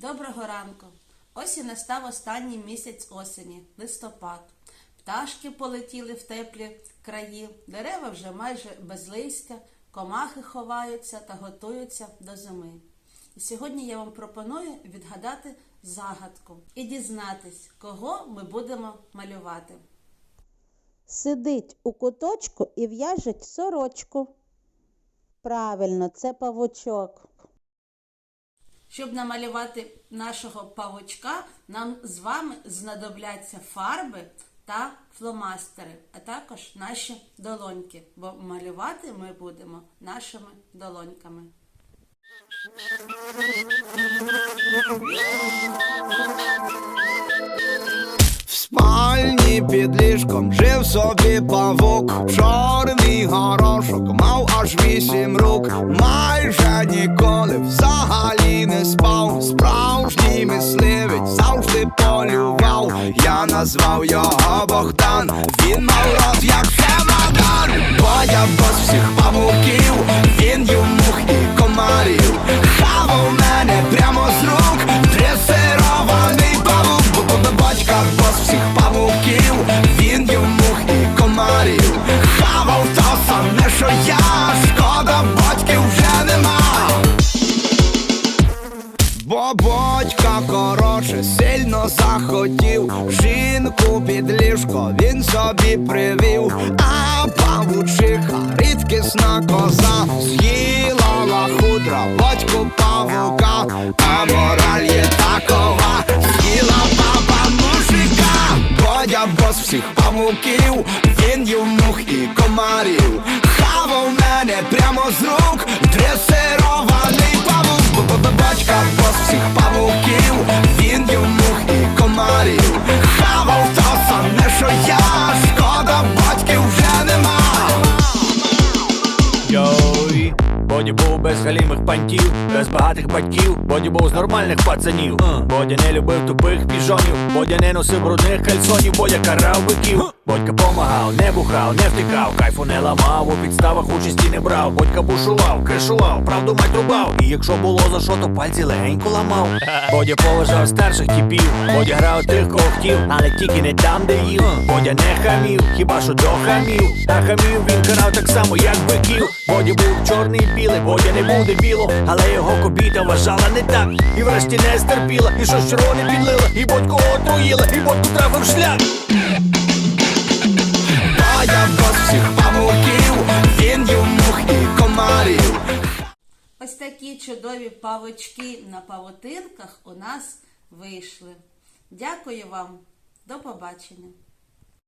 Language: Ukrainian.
Доброго ранку. Ось і настав останній місяць осені, листопад. Пташки полетіли в теплі краї, дерева вже майже без листя, комахи ховаються та готуються до зими. І сьогодні я вам пропоную відгадати загадку і дізнатись, кого ми будемо малювати. Сидить у куточку і в'яжеть сорочку. Правильно, це павучок. Щоб намалювати нашого павучка, нам з вами знадобляться фарби та фломастери, а також наші долоньки, бо малювати ми будемо нашими долоньками. В спальні під ліжком жив собі павук, чорний горошок, мав аж вісім рук, майже ніколи Назвав його Богдан, він мав рот, як чемодан Бо я бос всіх павуків, він мух і комарів. Хавав мене прямо з рук, дресирований павук, бо батька бос всіх павуків, він мух і комарів. Хавав то саме, що я, захотів Жінку під ліжко він собі привів, а павучиха рідкісна коза з'їла лахудра батьку павука, а мораль є такова, з'їла баба мужика, Бодя бос всіх павуків, він їв і комарів, хавав мене прямо з рук, Йой, Боді був без галімих пантів, без багатих батьків, Боді був з нормальних пацанів. Бодя не любив тупих піжонів, Бодя не носив брудних кальсонів, Бодя карав биків. Бодька помагав, не бухав, не втикав, кайфу не ламав, у підставах участі не брав. Бодька бушував, кришував, правду мать рубав. І якщо було за що, то пальці легенько ламав. Бодя поважав старших типів, Бодя грав тих, кого хотів, але тільки не там, де їв. Бодя не хамів, хіба що до хамів. А хамів він карав так само, як биків. Боді був чорний і білий, Бодя не був дебілом, але його кобіта вважала не так. І врешті не стерпіла, і щось червоне підлила, і бодьку отруїла, і бодьку трафив шлях. Всіх павуків, він мух і комарів. Ось такі чудові павочки на павутинках у нас вийшли. Дякую вам, до побачення!